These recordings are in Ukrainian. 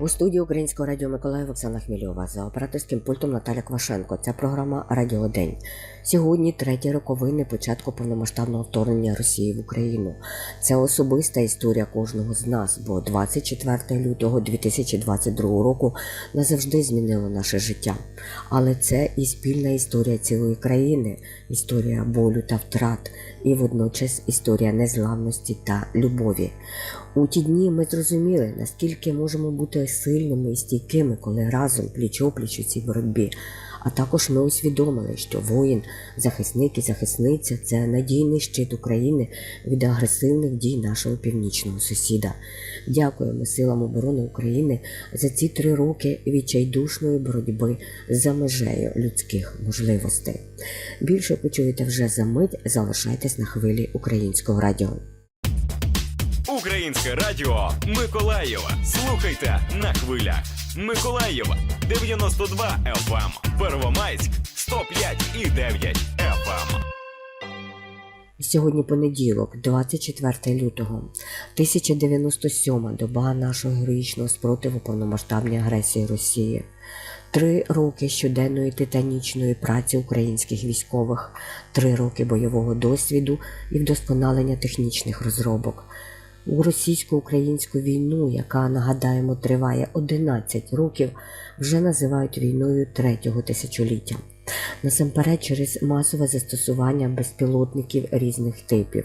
У студії Українського радіо Миколаїв Оксана Хмільова за операторським пультом Наталя Квашенко. Це програма Радіо День. Сьогодні треті роковини початку повномасштабного вторгнення Росії в Україну. Це особиста історія кожного з нас, бо 24 лютого 2022 року назавжди змінило наше життя. Але це і спільна історія цілої країни, історія болю та втрат, і водночас історія незламності та любові. У ті дні ми зрозуміли, наскільки можемо бути сильними і стійкими, коли разом пліч-опліч у цій боротьбі. А також ми усвідомили, що воїн, захисник і захисниця це надійний щит України від агресивних дій нашого північного сусіда. Дякуємо силам оборони України за ці три роки відчайдушної боротьби за межею людських можливостей. Більше почуєте вже за мить. Залишайтесь на хвилі українського радіо. Українське радіо Миколаєва. Слухайте на хвилях. Миколаєва 92 FM. Первомайськ 105 і 9 FM. Сьогодні понеділок, 24 лютого, 1097 доба нашого героїчного спротиву повномасштабній агресії Росії. Три роки щоденної титанічної праці українських військових, три роки бойового досвіду і вдосконалення технічних розробок. У російсько-українську війну, яка нагадаємо триває 11 років, вже називають війною третього тисячоліття. Насамперед через масове застосування безпілотників різних типів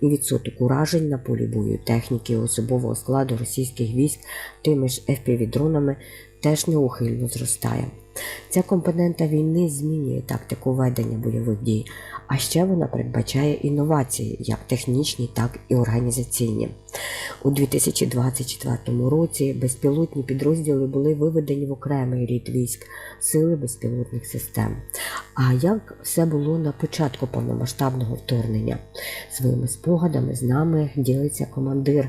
і відсоток уражень на полі бою техніки особового складу російських військ тими ж FPV-дронами теж неухильно зростає. Ця компонента війни змінює тактику ведення бойових дій, а ще вона передбачає інновації, як технічні, так і організаційні. У 2024 році безпілотні підрозділи були виведені в окремий рід військ сили безпілотних систем. А як все було на початку повномасштабного вторгнення? Своїми спогадами з нами ділиться командир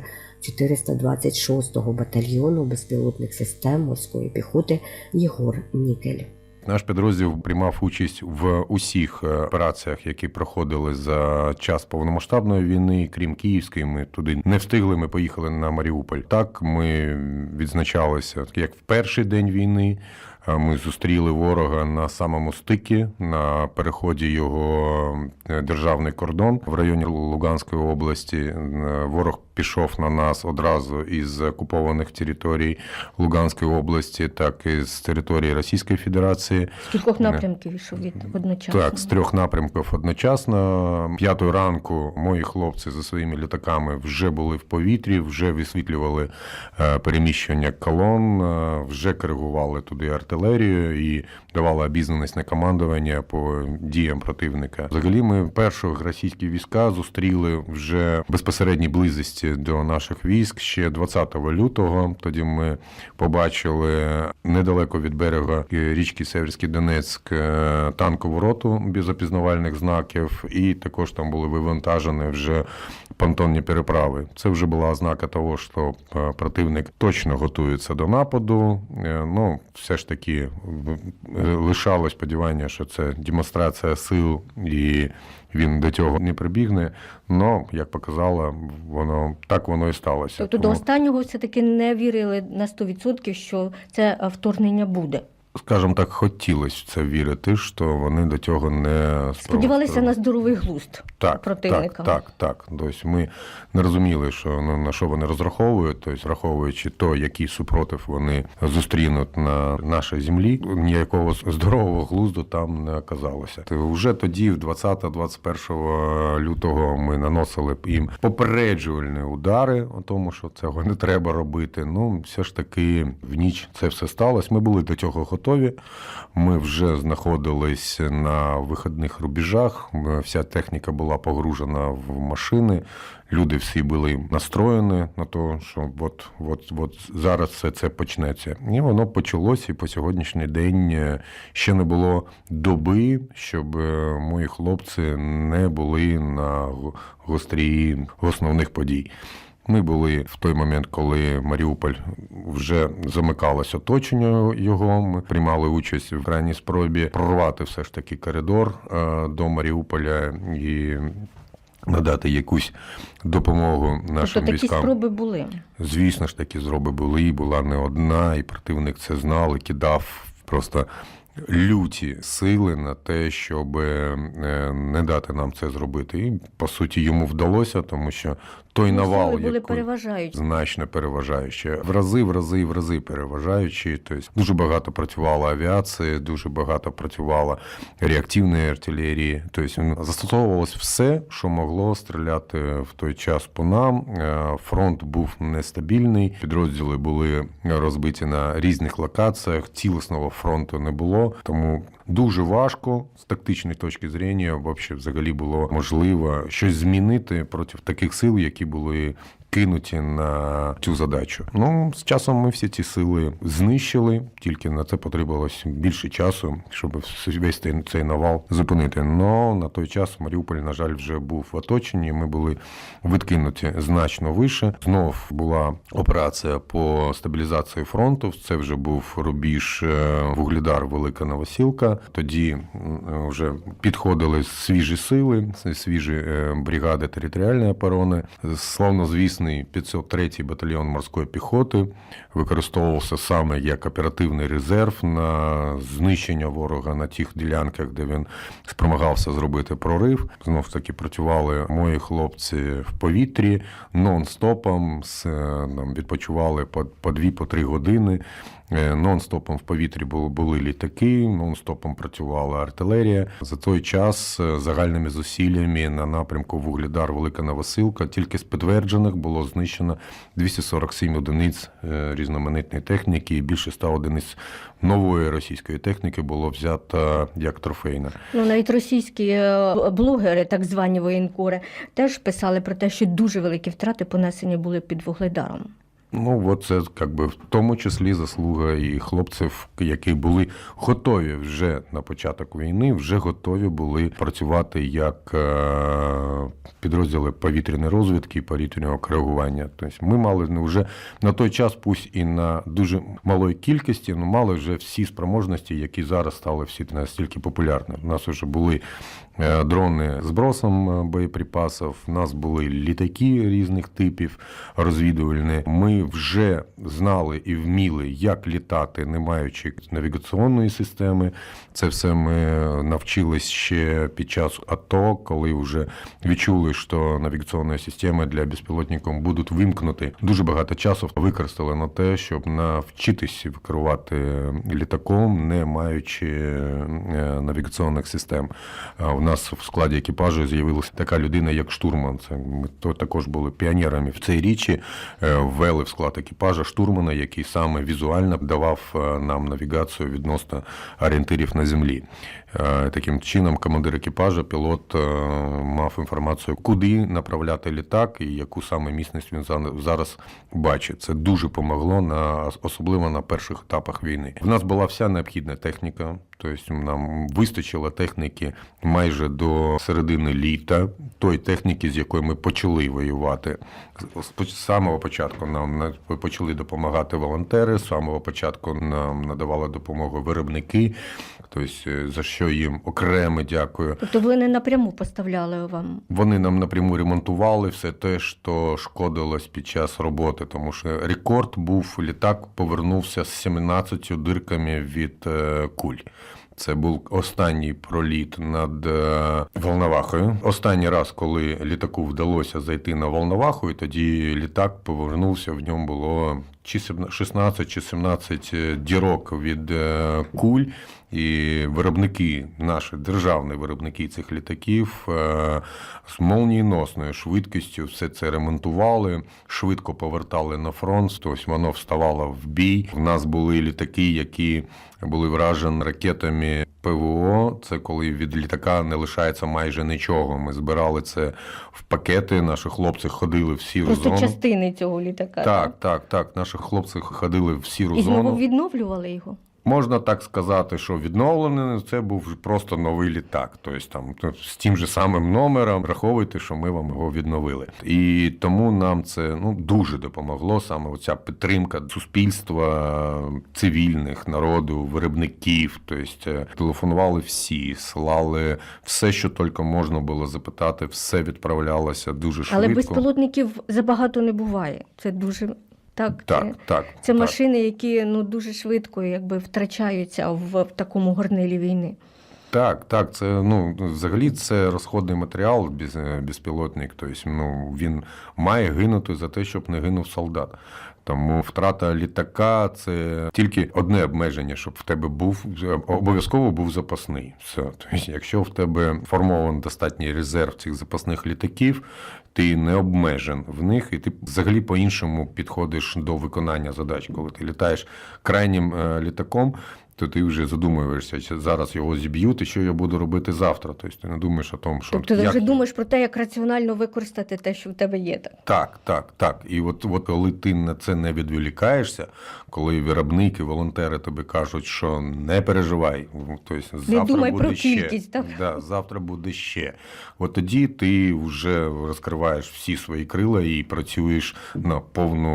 426-го батальйону безпілотних систем морської піхоти Єгор Нікель. Наш підрозділ приймав участь в усіх е, операціях, які проходили за час повномасштабної війни, крім Київської. Ми туди не встигли. Ми поїхали на Маріуполь. Так ми відзначалися як в перший день війни. е, Ми зустріли ворога на самому стикі на переході його е, державний кордон в районі Луганської області. Ворог пішов на нас одразу із окупованих територій Луганської області, так і з території Російської Федерації. З кількох напрямків йшов від одночасно. Так, з трьох напрямків одночасно. П'ятої ранку мої хлопці за своїми літаками вже були в повітрі, вже висвітлювали е, переміщення колон, е, вже коригували туди артилерію і давали обізнаність на командування по діям противника. Взагалі, ми перші російські війська зустріли вже в безпосередній близості до наших військ ще 20 лютого. Тоді ми побачили недалеко від берега річки Северський Донецьк е, танкову роту без опізнавальних знаків, і також там були вивантажені вже понтонні переправи. Це вже була ознака того, що е, противник точно готується до нападу. Е, Ну, все ж таки лишалось сподівання, що це демонстрація сил і він до цього не прибігне. Но, як показало, воно так воно і сталося. Тобто до останнього все-таки не вірили на 100%, що це вторгнення буде. Скажімо так, хотілося в це вірити, що вони до цього не Сподівалися на здоровий глузд. так, противника. Так, так, так. Тобто ми не розуміли, що ну, на що вони розраховують, тобто, враховуючи то, який супротив вони зустрінуть на нашій землі, ніякого здорового глузду там не оказалося. То вже тоді, в 20-21 лютого, ми наносили б їм попереджувальні удари, о тому, що цього не треба робити. Ну, все ж таки, в ніч це все сталося. Ми були до цього готові. Ми вже знаходились на вихідних рубежах. Вся техніка була погружена в машини. Люди всі були настроєні на те, що от, от, от зараз все це почнеться. І воно почалося, і по сьогоднішній день е, ще не було доби, щоб е, мої хлопці не були на гострії основних подій. Ми були в той момент, коли Маріуполь вже замикалось оточення його. Ми приймали участь в крайній спробі прорвати все ж таки коридор е, до Маріуполя і надати якусь допомогу нашим тобто такі спроби були. Звісно ж, такі зроби були, і була не одна, і противник це знав, і кидав просто люті сили на те, щоб е, не дати нам це зробити. І по суті йому вдалося, тому що той Ну, навал, були який- переважаючі. значно переважаюче. В рази, в рази, в рази переважаючі. Тобто дуже багато працювало авіації, дуже багато працювало реактивної артилерії. Тобто застосовувалось все, що могло стріляти в той час по нам. Е, Фронт був нестабільний, підрозділи були розбиті на різних локаціях. Цілісного фронту не було, тому дуже важко з тактичної точки зрення взагалі було можливо щось змінити проти таких сил, які були кинуті на цю задачу. Ну, з часом ми всі ці сили знищили, тільки на це потребувалось більше часу, щоб весь цей, навал зупинити. Но на той час Маріуполь, на жаль, вже був в оточенні. Ми були відкинуті значно вище. Знов була операція по стабілізації фронту. Це вже був рубіж е, Вугледар, Велика Новосілка. Тоді вже підходили свіжі сили, свіжі е, бригади територіальної оборони. Славнозвісний 503-й батальйон морської піхоти використовувався саме як оперативний резерв на знищення ворога на тих ділянках, де він спромагався зробити прорив. Знов таки працювали мої хлопці в повітрі нон-стопом, з, там, відпочивали по, по 2-3 години. Е, Нон-стопом в повітрі були, були літаки, нон-стопом працювала артилерія. За той час е, загальними зусиллями на напрямку Вугледар Велика Новосилка тільки з підтверджених було знищено 247 одиниць е, різноманітної техніки, і більше 100 одиниць нової російської техніки було взято як трофейна. Ну, навіть російські блогери, так звані воєнкори, теж писали про те, що дуже великі втрати понесені були під Вугледаром. Ну, от це як би в тому числі заслуга і хлопців, які були готові вже на початок війни, вже готові були працювати як е, підрозділи повітряної розвідки і повітряного коригування. Тобто ми мали ну, вже на той час, пусть і на дуже малої кількості, але мали вже всі спроможності, які зараз стали всі настільки популярні. У нас вже були е, дрони з бросом е, боєприпасів, у нас були літаки різних типів розвідувальні. Ми вже знали і вміли, як літати, не маючи навігаційної системи. Це все ми навчились ще під час АТО, коли вже відчули, що навігаційні системи для безпілотників будуть вимкнути. Дуже багато часу використали на те, щоб навчитись керувати літаком, не маючи е, навігаційних систем. У нас в складі екіпажу з'явилася така людина, як штурман. Це ми також були піонерами в цій річі. Е, Ввели в склад екіпажа штурмана, який саме візуально давав е, нам навігацію відносно орієнтирів на землі. Е, Таким чином, командир екіпажа, пілот е, мав інформацію, куди направляти літак і яку саме місність він зараз бачить. Це дуже помогло на особливо на перших етапах війни. В нас була вся необхідна техніка. Тобто нам вистачило техніки майже до середини літа, той техніки, з якої ми почали воювати. З самого початку нам на- почали допомагати волонтери, з самого початку нам надавали допомогу виробники, тобто е, за що їм окремо дякую. Тобто ви не напряму поставляли вам. Вони нам напряму ремонтували все те, що шкодилось під час роботи, тому що рекорд був літак, повернувся з 17 дирками від е, куль. Це був останній проліт над е, Волновахою. Останній раз, коли літаку вдалося зайти на Волноваху, і тоді літак повернувся. В ньому було чи 16 чи 17 дірок від е, куль. І виробники, наші державні виробники цих літаків е, з молнієносною швидкістю все це ремонтували, швидко повертали на фронт, тобто воно вставало в бій. У нас були літаки, які були вражені ракетами ПВО. Це коли від літака не лишається майже нічого. Ми збирали це в пакети. Наші хлопці ходили в сіру Просто зону. частини цього літака. Так, так, так. Наші хлопці ходили в сіру І зону. знову відновлювали його. Можна так сказати, що відновлений це був просто новий літак. Тобто там ну, з тим же самим номером враховуйте, що ми вам його відновили. І тому нам це ну дуже допомогло саме оця підтримка суспільства, цивільних народу, виробників. Тобто е, телефонували всі, слали все, що тільки можна було запитати, все відправлялося дуже швидко. Але безпілотників забагато не буває. Це дуже так. Так, це, так. це так. машини, які ну дуже швидко якби втрачаються в, в такому горнилі війни. Так, так, це ну взагалі це розходний матеріал без, е, безпілотник. Тобто, ну він має гинути за те, щоб не гинув солдат. Тому втрата літака це тільки одне обмеження, щоб в тебе був обов'язково був запасний. Все. Тобто, якщо в тебе формований достатній резерв цих запасних літаків, ти не обмежен в них, і ти взагалі по-іншому підходиш до виконання задач. Коли ти літаєш крайнім е, літаком, то ти вже задумуєшся, чи зараз його зіб'ють, і що я буду робити завтра. Тобто ти не думаєш о тому, що Тобто ти як... вже думаєш про те, як раціонально використати те, що в тебе є. Так. Так, так, так. І от, от коли ти на це не відволікаєшся, коли виробники, волонтери тобі кажуть, що не переживай, тобто завтра думай буде про ще. кількість, так? Да, завтра буде ще. От тоді ти вже розкриваєш всі свої крила і працюєш на повну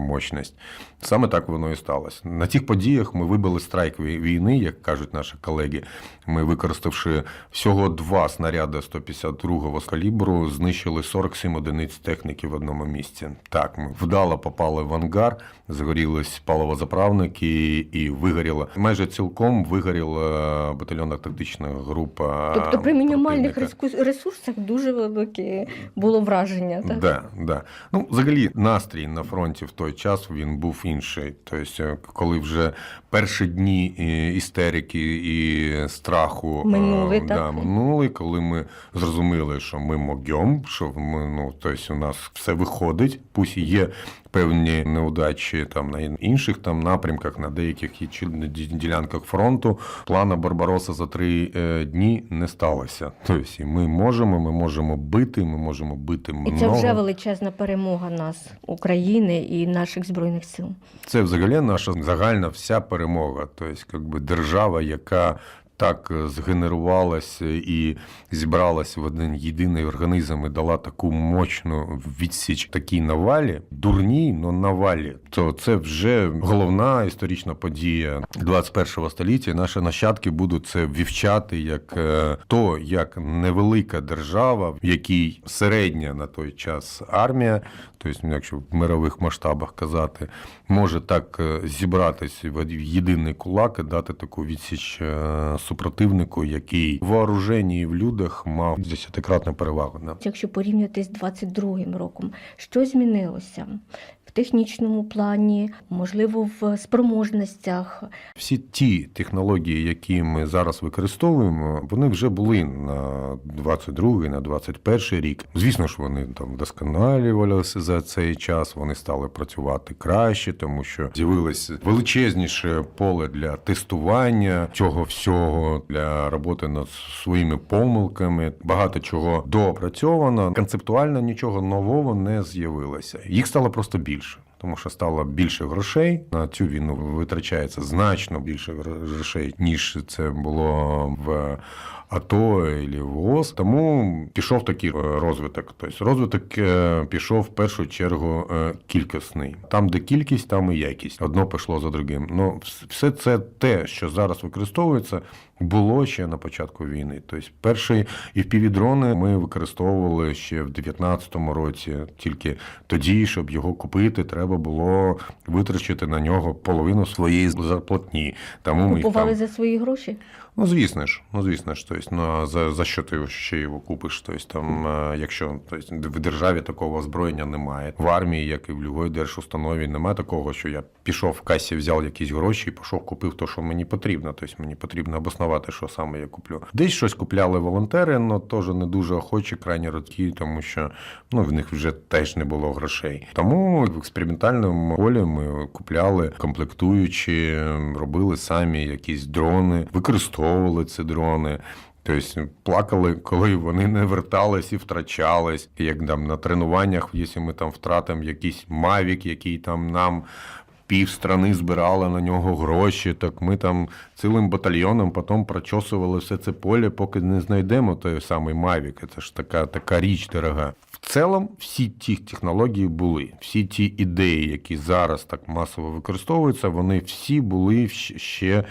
мощність. Саме так воно і сталося. На цих подіях ми вибили страйк війни, як кажуть наші колеги. Ми, використавши всього два снаряди 152-го калібру, знищили 47 одиниць техніки в одному місці. Так, ми вдало попали в ангар, загорілись паливозаправники і вигоріла. Майже цілком вигоріла батальйонна тактична група. Тобто при мінімальних противника. ресурсах дуже велике було враження. Так? Да, да. Ну, взагалі, настрій на фронті в той час він був інший. Тобто, коли вже перші дні е, істерики і страху е, Минули, да, так? минули, коли ми зрозуміли, що ми могьом, що ми, ну, тобто, у нас все виходить, пусть є певні неудачі там на інших там напрямках, на деяких чи- ді- ділянках фронту. Плана Барбароса за три е, дні не сталося. Тобто, ми можемо, ми можемо бити, ми можемо бити І це вже величезна перемога нас, України і наших збройних сил. Це взагалі наша загальна вся перемога. Тобто, якби держава, яка так е, згенерувалася і зібралася в один єдиний організм і дала таку мощну відсіч такій навалі, дурній, но навалі, то це вже головна історична подія 21-го століття. Наші нащадки будуть це вівчати як е, то, як невелика держава, в якій середня на той час армія, тобто, якщо в мирових масштабах казати, може так е, зібратись в єдиний кулак і дати таку відсіч супротивнику, який в вооруженні і в людях мав десятикратну перевагу. Якщо порівняти з 22-м роком, що змінилося в технічному плані, можливо, в спроможностях? Всі ті технології, які ми зараз використовуємо, вони вже були на 22 на 21 рік. Звісно ж, вони там вдосконалювалися за цей час. Вони стали працювати краще, тому що з'явилось величезніше поле для тестування цього всього, для роботи над своїми помилками. Багато чого доопрацьовано. Концептуально нічого нового не з'явилося. Їх стало просто більше. Тому що стало більше грошей на цю війну витрачається значно більше грошей, ніж це було в АТО і в ООС. Тому пішов такий розвиток. Тобто розвиток е, пішов в першу чергу е, кількісний. Там, де кількість, там і якість. Одно пішло за другим. Ну, все це те, що зараз використовується, було ще на початку війни. Тобто, перші FPV-дрони ми використовували ще в 19-му році. Тільки тоді, щоб його купити, треба було витрачити на нього половину своєї зарплатні. Тому ми Купували там... за свої гроші? Ну, звісно ж, ну звісно ж, тобто, ну, за, за що ти ще його купиш? Тобто, там, е, якщо тобто, в державі такого озброєння немає, в армії, як і в будь-якій держустанові, немає такого, що я пішов в касі, взяв якісь гроші і пішов, купив те, що мені потрібно. Тобто мені потрібно обоснувати, що саме я куплю. Десь щось купляли волонтери, але теж не дуже охочі, крайні родки, тому що ну, в них вже теж не було грошей. Тому в експериментальному полі ми купляли комплектуючі, робили самі якісь дрони, використовували ці дрони. Тобто плакали, коли вони не вертались і втрачались. Як там на тренуваннях, якщо ми там втратимо якийсь мавік, який там нам пів страни збирали на нього гроші. Так ми там цілим батальйоном потім прочосували все це поле, поки не знайдемо той самий Мавік. Це ж така, така річ дорога. В цілому всі ті технології були, всі ті ідеї, які зараз так масово використовуються, вони всі були ще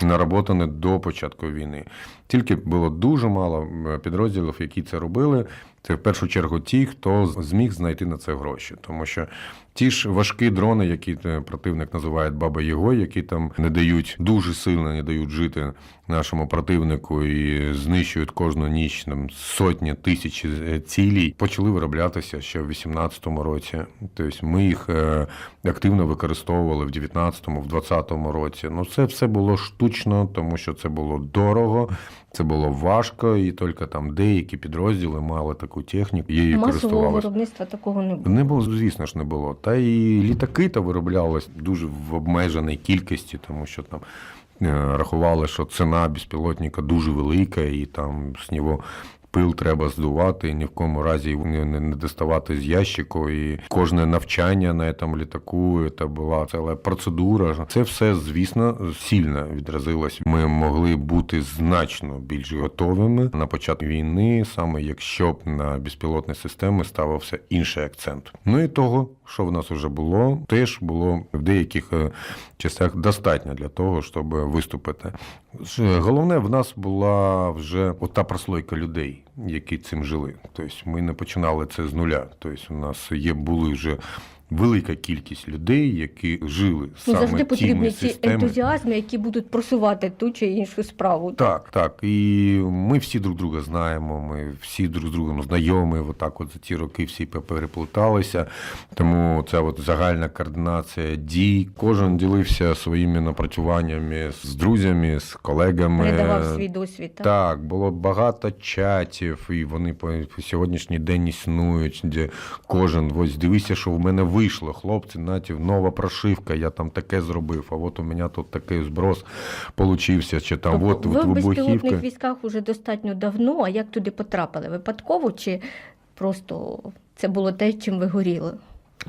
наработані до початку війни. Тільки було дуже мало підрозділів, які це робили. Це в першу чергу ті, хто зміг знайти на це гроші, тому що ті ж важкі дрони, які е, противник називає баба Єгой, які там не дають дуже сильно не дають жити нашому противнику і знищують кожну ніч там, сотні тисяч е, цілей, почали вироблятися ще в 18-му році. Тобто ми їх е, активно використовували в 19-му, в 20-му році. Ну це все було штучно, тому що це було дорого. Це було важко, і тільки там деякі підрозділи мали таку техніку, її Масового користувалися. виробництва такого не було. Не було, звісно ж, не було. Та і літаки то вироблялись дуже в обмеженій кількості, тому що там е, рахували, що ціна безпілотника дуже велика, і там з нього. Пил треба здувати, і ні в кому разі його не, доставати з ящику. І кожне навчання на цьому літаку це була ціла процедура. Це все, звісно, сильно відразилось. Ми могли бути значно більш готовими на початку війни, саме якщо б на безпілотні системи ставився інший акцент. Ну і того, що в нас вже було, теж було в деяких е, частях достатньо для того, щоб виступити. Головне, в нас була вже ота прослойка людей, які цим жили. Тобто ми не починали це з нуля. Тобто у нас є були вже велика кількість людей, які жили Ну, саме завжди тими потрібні ці системи. ентузіазми, які будуть просувати ту чи іншу справу. Так, так. І ми всі друг друга знаємо, ми всі друг з другом знайомі. Отак от за ті роки всі переплуталися. Тому ця от загальна координація дій. Кожен ділився своїми напрацюваннями з друзями, з колегами. Передавав свій досвід. Так? Так, було багато чатів, і вони по по сьогоднішній день існують, де кожен ось дивися, що в мене вийшло. Хлопці, натів, нова прошивка, я там таке зробив, а от у мене тут такий зброс получився, чи там от, Тобто ви от в безпілотних військах уже достатньо давно, а як туди потрапили? Випадково чи просто це було те, чим ви горіли?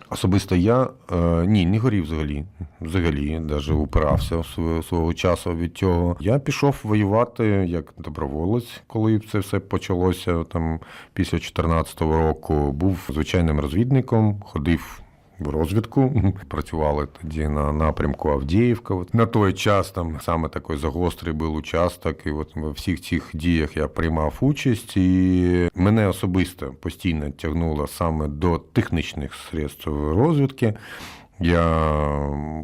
Особисто я е, ні, не горів взагалі. Взагалі, навіть упирався свого, свого часу від цього. Я пішов воювати як доброволець, коли це все почалося там після 2014 року. Був звичайним розвідником, ходив. В розвідку працювали тоді на напрямку Авдіївка. От на той час там саме такий загострий був участок, і от в всіх цих діях я приймав участь, і мене особисто постійно тягнуло саме до технічних средств розвідки. Я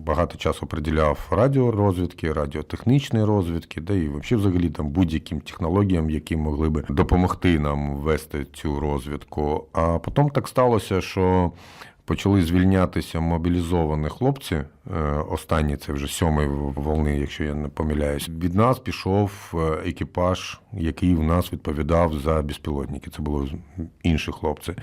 багато часу приділяв радіорозвідки, радіотехнічної розвідки, да і взагалі там будь-яким технологіям, які могли би допомогти нам вести цю розвідку. А потім так сталося, що почали звільнятися мобілізовані хлопці. Е, Останні це вже сьомий волни, якщо я не помиляюсь. Від нас пішов е, екіпаж, який в нас відповідав за безпілотники. Це були інші хлопці.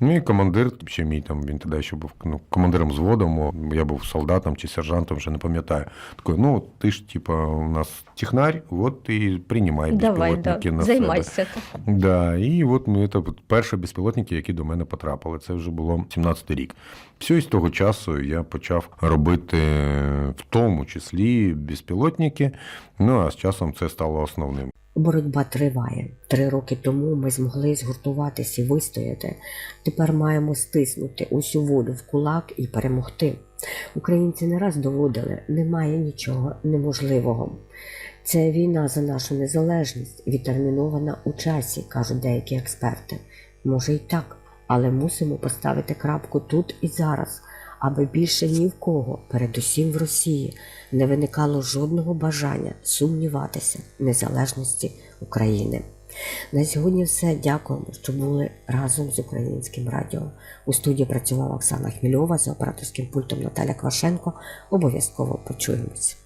Ну і командир, ще мій там, він тоді ще був ну, командиром взводу, я був солдатом чи сержантом, вже не пам'ятаю. Такий, ну ти ж, типа, у нас технарь, от і приймай Давай, безпілотники да, на себе. займайся. Да, і от ми це перші безпілотники, які до мене потрапили. Це вже було 17-й рік. Все, і з того часу я почав робити в тому числі безпілотники. Ну а з часом це стало основним. Боротьба триває. Три роки тому ми змогли згуртуватись і вистояти. Тепер маємо стиснути усю волю в кулак і перемогти. Українці не раз доводили, немає нічого неможливого. Це війна за нашу незалежність, відтермінована у часі, кажуть деякі експерти. Може і так, але мусимо поставити крапку тут і зараз, аби більше ні в кого, передусім в Росії, не виникало жодного бажання сумніватися в незалежності України. На сьогодні все. Дякуємо, що були разом з українським радіо. У студії працювала Оксана Хмільова за операторським пультом Наталя Квашенко. Обов'язково почуємось.